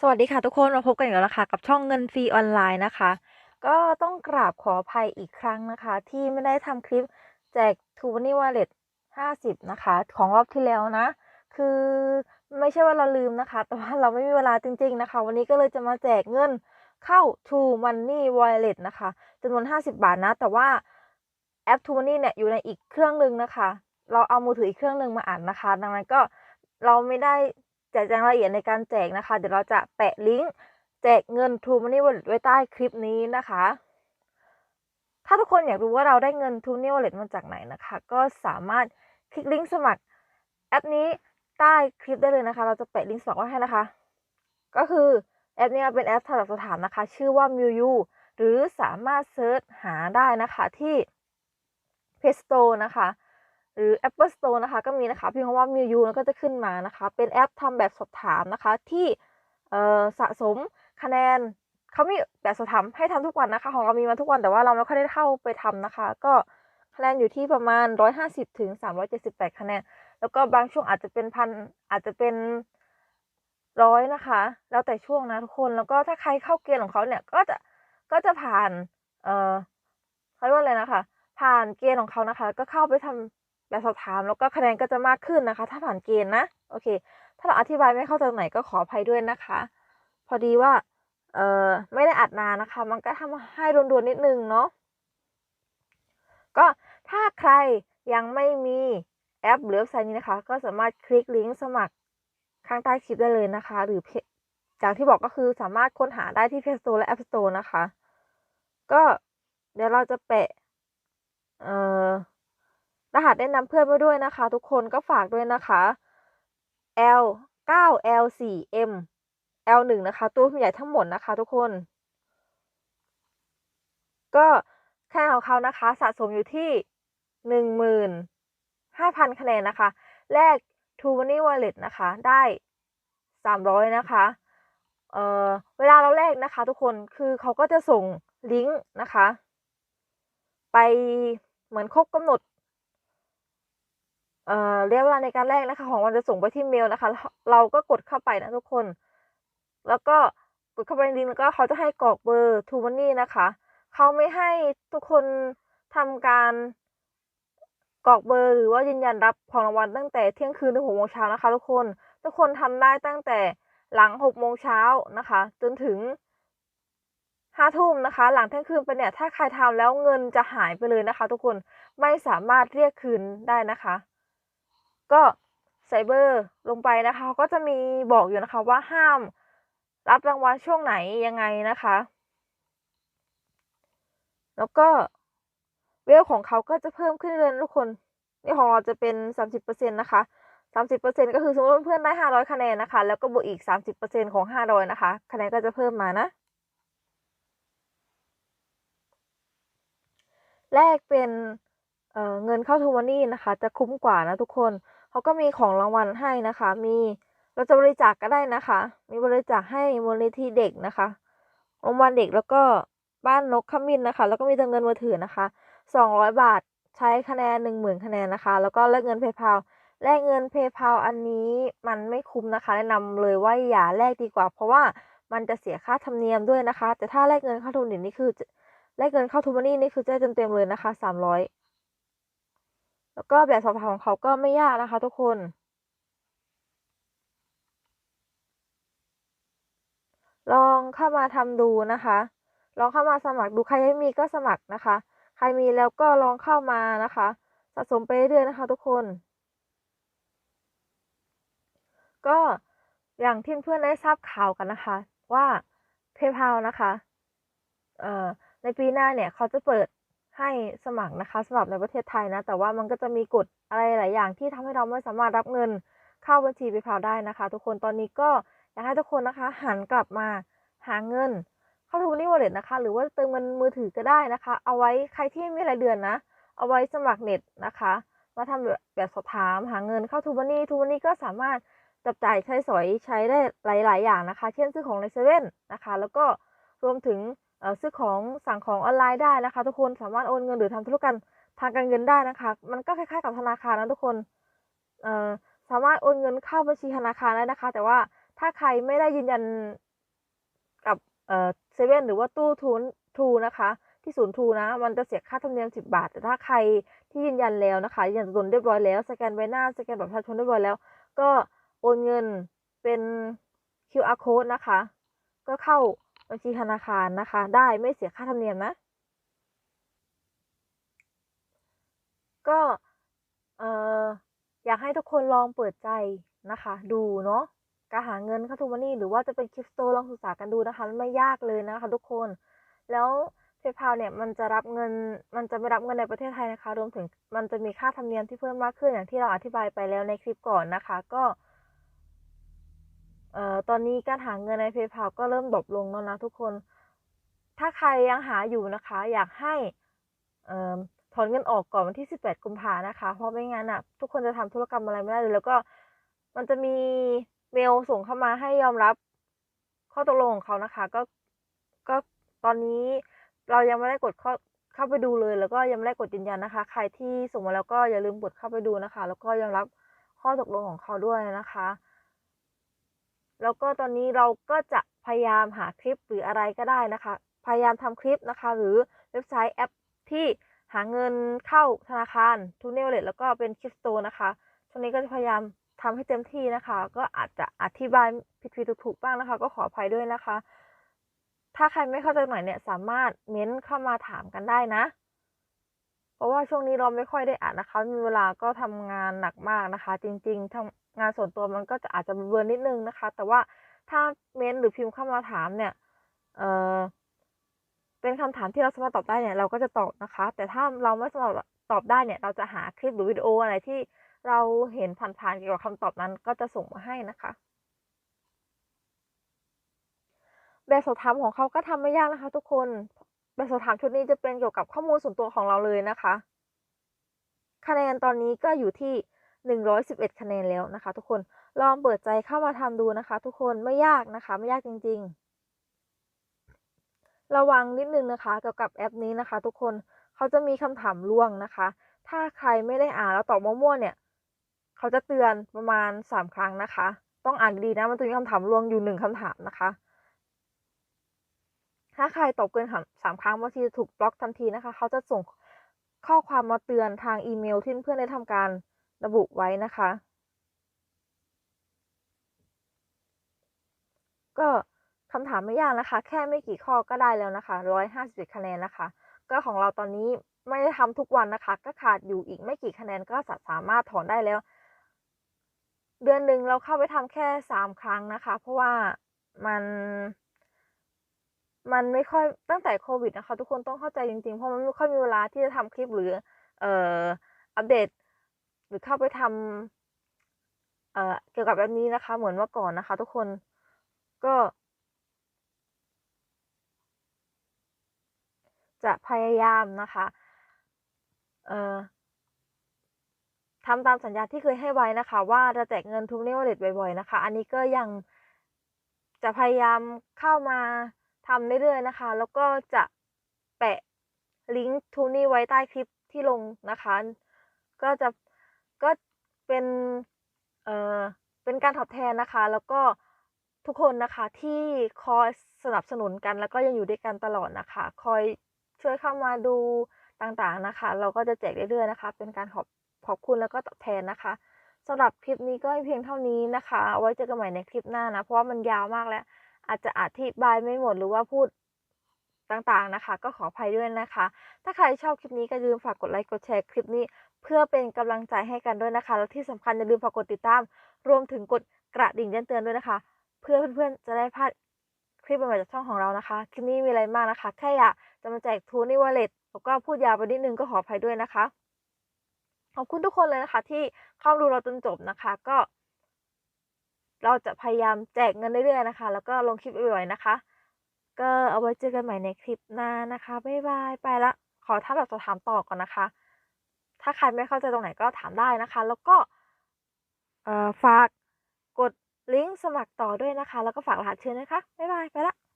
สวัสดีค่ะทุกคนมาพบกันอีกแล้วนะคะกับช่องเงินฟรีออนไลน์นะคะ ก็ต้องกราบขออภัยอีกครั้งนะคะ ที่ไม่ได้ทำคลิปแจกทูนี่วอลเล็ต50นะคะ ของรอบที่แล้วนะ คือไม่ใช่ว่าเราลืมนะคะ แต่ว่าเราไม่มีเวลาจริง ๆนะคะ วันนี้ก็เลยจะมาแจกเงินเข้า True Money Wallet นะคะจำนวน 50 บาทนะ แต่ว่าแอป True Money เนี่ยอยู่ในอีกเครื่องหนึ่งนะคะ เราเอามือถืออีกเครื่องหนึ่งมาอ่านนะคะ ดังนั้นก็เราไม่ได้ แจกแจงรายละเอียดในการแจกนะคะ เดี๋ยวเราจะแปะลิงก์แจกเงิน True Money Wallet ไว้ใต้คลิปนี้นะคะ ถ้าทุกคนอยากรู้ว่าเราได้เงิน True Money Wallet มาจากไหนนะคะ ก็สามารถคลิกลิงก์สมัครแอปนี้ใต้คลิปได้เลยนะคะ เราจะแปะลิงก์สมัครไว้ให้นะคะ ก็คือแอปนี้เป็นแอปสำหรับสถามนะคะ ชื่อว่า Miu หรือสามารถเซิร์ชหาได้นะคะที่ Play Store นะคะ หรือ Apple Store นะคะ ก็มีนะคะเพียงคำว่า Miu แล้วก็จะขึ้นมานะคะ เป็นแอปทำแบบสอบถามนะคะ ที่สะสมคะแนนเขามีแบบสอบถามให้ทำทุกวันนะคะ ของเรามีมาทุกวันแต่ว่าเราไม่ค่อยได้เข้าไปทำนะคะ ก็คะแนนอยู่ที่ประมาณ 150ถึง378 คะแนน แล้วก็บางช่วงอาจจะเป็นพันอาจจะเป็นร้อยนะคะ แล้วแต่ช่วงนะทุกคนแล้วก็ถ้าใครเข้าเกณฑ์ของเขาเนี่ยก็จะก็จะผ่าน เอ่อเขาเรียกว่าอะไรนะคะ ผ่านเกณฑ์ของเขานะคะ ก็เข้าไปทำ แบบสอบถามแล้วก็คะแนนก็จะมากขึ้นนะคะ ถ้าผ่านเกณฑ์นะโอเค ถ้าเราอธิบายไม่เข้าใจตรงไหนก็ขออภัยด้วยนะคะ พอดีว่าเอ่อไม่ได้อัดนานนะคะ มันก็ทำให้รวนๆนิดนึงเนาะก็ถ้าใครยังไม่มีแอปหรือเว็บไซต์นี้นะคะ ก็สามารถคลิกลิงก์สมัครข้างใต้คลิปได้เลยนะคะ หรือจากที่บอกก็คือสามารถค้นหาได้ที่ Play Store และ App Store นะคะ ก็เดี๋ยวเราจะแปะเอ่อ รหัสแนะนำเพื่อนไว้ด้วยนะคะ ทุกคนก็ฝากด้วยนะคะ L 9 L 4 M L 1นะคะ ตัวใหญ่ทั้งหมดนะคะ ทุกคน ก็คะแนนของเขานะคะ สะสมอยู่ที่หนึ่งหมื่นห้าพันคะแนนนะคะแลก True Money Wallet นะคะ ได้สามร้อยนะคะ เอ่อ เวลาเราแลกนะคะ ทุกคน คือเขาก็จะส่งลิงก์นะคะ ไปเหมือนครบกำหนด เรียกเวลาในการแลกนะคะ ของมันจะส่งไปที่เมลนะคะ เราก็กดเข้าไปนะทุกคน แล้วก็กดเข้าไปในลิงก์แล้วก็เขาจะให้กรอกเบอร์ True Money นะคะ เขาไม่ให้ทุกคนทำการกรอกเบอร์หรือว่ายืนยันรับของรางวัลตั้งแต่เที่ยงคืนถึงหกโมงเช้านะคะ ทุกคน ทุกคนทำได้ตั้งแต่หลังหกโมงเช้านะคะ จนถึงห้าทุ่มนะคะ หลังเที่ยงคืนไปเนี่ยถ้าใครทำแล้วเงินจะหายไปเลยนะคะ ทุกคนไม่สามารถเรียกคืนได้นะคะ ก็ใส่เบอร์ลงไปนะคะก็จะมีบอกอยู่นะคะว่าห้ามรับรางวัลช่วงไหนยังไงนะคะ แล้วก็เวลของเขาก็จะเพิ่มขึ้นเรื่อยๆทุกคน นี่ของเราจะเป็น 30%นะคะ30%ก็คือสมมติเพื่อนได้ 500 คะแนนนะคะ แล้วก็บวกอีก 30%ของ 500 นะคะ คะแนนก็จะเพิ่มมานะ แลกเป็นเเงินเข้าทูมันนี่นะคะ จะคุ้มกว่านะทุกคน เขาก็มีของรางวัลให้นะคะ มีเราจะบริจาคกก็ได้นะคะ มีบริจาคให้มูลนิธิเด็กนะคะโรงพยาบาลเด็กแล้วก็บ้านนกขมิ้นนะคะ แล้วก็มีเติมเงินมือถือนะคะ 200 บาทใช้คะแนน 10,000 คะแนนนะคะ แล้วก็แลกเงินเพย์พาแลกเงินเพย์พาอันนี้มันไม่คุ้มนะคะ แนะนำเลยว่าอย่าแลกดีกว่า เพราะว่ามันจะเสียค่าธรรมเนียมด้วยนะคะ แต่ถ้าแลกเงินเข้าทุนนี่คือแลกเงินเข้าทูมันนี่นี่คือจะเต็มๆเลยนะคะ 300 แล้วก็แบบสอบถามของเขาก็ไม่ยากนะคะ ทุกคน ลองเข้ามาทำดูนะคะ ลองเข้ามาสมัครดูใครไม่มีก็สมัครนะคะ ใครมีแล้วก็ลองเข้ามานะคะ สะสมไปเรื่อยๆนะคะ ทุกคน ก็อย่างที่เพื่อนได้ทราบข่าวกันนะคะ ว่า PayPal นะคะเอ่อในปีหน้าเนี่ยเขาจะเปิด ให้สมัครนะคะสำหรับในประเทศไทยนะ แต่ว่ามันก็จะมีกฎอะไรหลายอย่างที่ทำให้เราไม่สามารถรับเงินเข้าบัญชี PayPal ได้นะคะ ทุกคนตอนนี้ก็อยากให้ทุกคนนะคะ หันกลับมาหาเงิน เข้าทูนี่วอลเล็ตนะคะ หรือว่าเติมเงินมือถือก็ได้นะคะ เอาไว้ใครที่ไม่มีรายเดือนนะ เอาไว้สมัครเน็ตนะคะ มาทำแบบแบบสอบถามหาเงินเข้าทูบันนี่ทูบันนี่ก็สามารถจับจ่ายใช้สอยใช้ได้หลาย ๆ อย่างนะคะ เช่นซื้อของในเซเว่นนะคะ แล้วก็รวมถึง ซื้อของสั่งของออนไลน์ได้นะคะ ทุกคนสามารถโอนเงินหรือทำธุรกรรมทางการเงินได้นะคะ มันก็คล้ายๆกับธนาคารนะทุกคนสามารถโอนเงินเข้าบัญชีธนาคารได้นะคะ แต่ว่าถ้าใครไม่ได้ยืนยันเอ่อเซเว่นหรือว่าตู้ทูนทูนะคะ ที่ศูนย์ทูนะ มันจะเสียค่าธรรมเนียม 10 บาท แต่ถ้าใครที่ยืนยันแล้วนะคะยืนยันตัวตนเรียบร้อยแล้วสแกนใบหน้าสแกนบัตรประชาชนเรียบร้อยแล้ว ก็โอนเงินเป็น QR code นะคะ ก็เข้า บัญชีธนาคารนะคะ ได้ไม่เสียค่าธรรมเนียมนะ ก็เอออยากให้ทุกคนลองเปิดใจนะคะ ดูเนาะการหาเงินเข้าทูมันนี่หรือว่าจะเป็นคริปโตลองศึกษากันดูนะคะมันไม่ยากเลยนะคะทุกคน แล้ว PayPal เนี่ยมันจะรับเงินมันจะไม่รับเงินในประเทศไทยนะคะ รวมถึงมันจะมีค่าธรรมเนียมที่เพิ่มมากขึ้นอย่างที่เราอธิบายไปแล้วในคลิปก่อนนะคะ ก็ เอ่อตอนนี้การหาเงินใน PayPal ก็เริ่มดรอปลงแล้วนะทุกคน ถ้าใครยังหาอยู่นะคะ อยากให้เอ่อถอนเงินออกก่อนวันที่ 18 กุมภานะคะ เพราะไม่งั้นอะทุกคนจะทำธุรกรรมอะไรไม่ได้เลย แล้วก็มันจะมีเมลส่งเข้ามาให้ยอมรับข้อตกลงของเขานะคะ ก็ก็ตอนนี้เรายังไม่ได้กดเข้าเข้าไปดูเลย แล้วก็ยังไม่ได้กดยืนยันนะคะ ใครที่ส่งมาแล้วก็อย่าลืมกดเข้าไปดูนะคะ แล้วก็ยอมรับข้อตกลงของเขาด้วยนะคะ แล้วก็ตอนนี้เราก็จะพยายามหาคลิปหรืออะไรก็ได้นะคะ พยายามทำคลิปนะคะ หรือเว็บไซต์แอปที่หาเงินเข้าธนาคารทูเนลเลตแล้วก็เป็นคริปโตนะคะช่วงนี้ก็จะพยายามทำให้เต็มที่นะคะ ก็อาจจะอธิบายผิดๆถูกๆบ้างนะคะ ก็ขออภัยด้วยนะคะ ถ้าใครไม่เข้าใจหน่อยเนี่ยสามารถเม้นเข้ามาถามกันได้นะ เพราะว่าช่วงนี้เราไม่ค่อยได้อ่านนะคะ มีเวลาก็ทำงานหนักมากนะคะ จริง ๆทำ งานส่วนตัวมันก็จะอาจจะเบลอนิดนึงนะคะ แต่ว่าถ้าเม้นหรือพิมพ์เข้ามาถามเนี่ยเออเป็นคำถามที่เราสามารถตอบได้เนี่ยเราก็จะตอบนะคะ แต่ถ้าเราไม่สามารถตอบได้เนี่ยเราจะหาคลิปหรือวิดีโออะไรที่เราเห็นผ่านๆเกี่ยวกับคำตอบนั้นก็จะส่งมาให้นะคะ แบบสอบถามของเขาก็ทำไม่ยากนะคะ ทุกคนแบบสอบถามชุดนี้จะเป็นเกี่ยวกับข้อมูลส่วนตัวของเราเลยนะคะ คะแนนตอนนี้ก็อยู่ที่ หนึ่งร้อยสิบเอ็ดคะแนนแล้วนะคะ ทุกคนลองเปิดใจเข้ามาทำดูนะคะ ทุกคนไม่ยากนะคะ ไม่ยากจริง ๆ ระวังนิดนึงนะคะเกี่ยวกับแอปนี้นะคะ ทุกคนเขาจะมีคำถามล่วงนะคะ ถ้าใครไม่ได้อ่านแล้วตอบมั่วๆเนี่ย เขาจะเตือนประมาณสามครั้งนะคะ ต้องอ่านดีนะมันจะมีคำถามล่วงอยู่หนึ่งคำถามนะคะ ถ้าใครตอบเกินสามครั้งบางทีจะถูกบล็อกทันทีนะคะ เขาจะส่งข้อความมาเตือนทางอีเมลที่เพื่อนได้ทำการ ระบุไว้นะคะ ก็คำถามไม่ยากนะคะ แค่ไม่กี่ข้อก็ได้แล้วนะคะร้อยห้าสิบคะแนนนะคะ ก็ของเราตอนนี้ไม่ได้ทำทุกวันนะคะ ก็ขาดอยู่อีกไม่กี่คะแนนก็สามารถถอนได้แล้ว เดือนหนึ่งเราเข้าไปทำแค่สามครั้งนะคะ เพราะว่ามันมันไม่ค่อยตั้งแต่โควิดนะคะ ทุกคนต้องเข้าใจจริงๆ เพราะมันไม่ค่อยมีเวลาที่จะทำคลิปหรือ เอ่ออัปเดต หรือเข้าไปทำเอ่อเกี่ยวกับแบบนี้นะคะ เหมือนเมื่อก่อนนะคะ ทุกคนก็จะพยายามนะคะ เอ่อทำตามสัญญาที่เคยให้ไว้นะคะ ว่าจะแจกเงินทุกนิวเลตบ่อยๆนะคะ อันนี้ก็ยังจะพยายามเข้ามาทำเรื่อยๆนะคะ แล้วก็จะแปะลิงก์ทูนี่ไว้ใต้คลิปที่ลงนะคะ ก็จะ เป็นเอ่อเป็นการตอบแทนนะคะ แล้วก็ทุกคนนะคะที่คอยสนับสนุนกัน แล้วก็ยังอยู่ด้วยกันตลอดนะคะ คอยช่วยเข้ามาดูต่างๆนะคะ เราก็จะแจกเรื่อยๆนะคะ เป็นการขอบขอบคุณแล้วก็ตอบแทนนะคะสำหรับคลิปนี้ก็เพียงเท่านี้นะคะเอาไว้เจอกันใหม่ในคลิปหน้านะ เพราะว่ามันยาวมากแล้ว อาจจะอธิบายไม่หมดหรือว่าพูดต่างๆนะคะ ก็ขออภัยด้วยนะคะ ถ้าใครชอบคลิปนี้ก็อย่าลืมฝากกดไลค์ กดแชร์คลิปนี้ เพื่อเป็นกำลังใจให้กันด้วยนะคะ แล้วที่สำคัญอย่าลืมฝากกดติดตาม รวมถึงกดกระดิ่งแจ้งเตือนด้วยนะคะ เพื่อเพื่อนๆจะได้พลาดคลิปใหม่ๆจากช่องของเรานะคะ คลิปนี้มีอะไรมากนะคะ แค่อยากจะมาแจกทูนี่วอลเล็ตแล้วก็พูดยาวไปนิดนึงก็ขออภัยด้วยนะคะ ขอบคุณทุกคนเลยนะคะ ที่เข้าดูเราจนจบนะคะ ก็ เราจะพยายามแจกเงินเรื่อยๆนะคะ แล้วก็ลงคลิปบ่อยๆนะคะ ก็เอาไว้เจอกันใหม่ในคลิปหน้านะคะบ๊ายบายไปละขอท่าแบบสอบถามต่อก่อนนะคะ ถ้าใครไม่เข้าใจตรงไหนก็ถามได้นะคะ แล้วก็ฝากกดลิงก์สมัครต่อด้วยนะคะ แล้วก็ฝากรหัสเชิญนะคะ บ๊ายบาย ไปละ